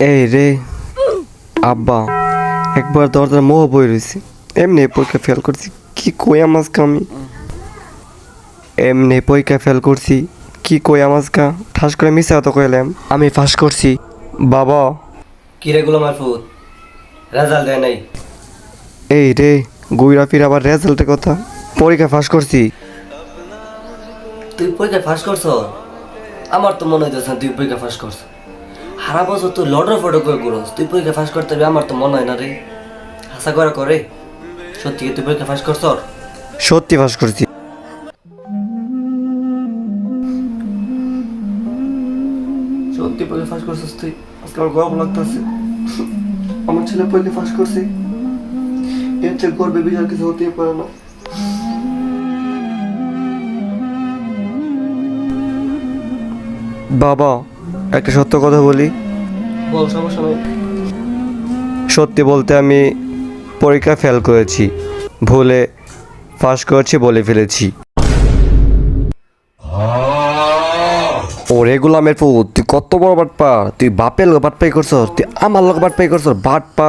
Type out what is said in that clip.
এই রে আব্বা একবার দরজার মোহ বই রয়েছি। এমনি পরীক্ষা ফেল করছি কি কই আমাজকে আমি? এমনি পরীক্ষা ফেল করছি কি কই আমাজকা ঠাস করে মিশা তো কইলাম আমি ফাঁস করছি। বাবা। কিরে গুলো মারফুত রেজাল্ট দেয় নাই। এই রে গুইরা ফির আবার রেজাল্টের কথা। পরীক্ষা ফাঁস করছি। তুই পরীক্ষা ফাঁস করছ? আমার তো মনে হইতেছে তুই পরীক্ষা ফাঁস করছ। হারা বছর তুই লডর ফটো করে করস তুই পরীক্ষা ফাঁস করতে পারবি আমার তো মনে হয় না রে হাসা করে করে সত্যি কি তুই পরীক্ষা ফাঁস করছ সত্যি ফাঁস করছি সত্যি পরীক্ষা ফাঁস করছিস তুই? আজকে আমার গর্ব লাগতেছে আমার ছেলে পরীক্ষা ফাঁস করছে এর চেয়ে গর্বে বিচার কিছু হতেই পারে না বাবা একটা সত্য কথা বলি। সত্যি বলতে আমি পরীক্ষা ফেল করেছি। ভুলে পাস করেছি বলে ফেলেছি। ওরে গোলামের পুত তুই কত বড় বাটপা তুই বাপের লোক বাটপাই করছ তুই আমার লোক বাটপাই করছ বাট পা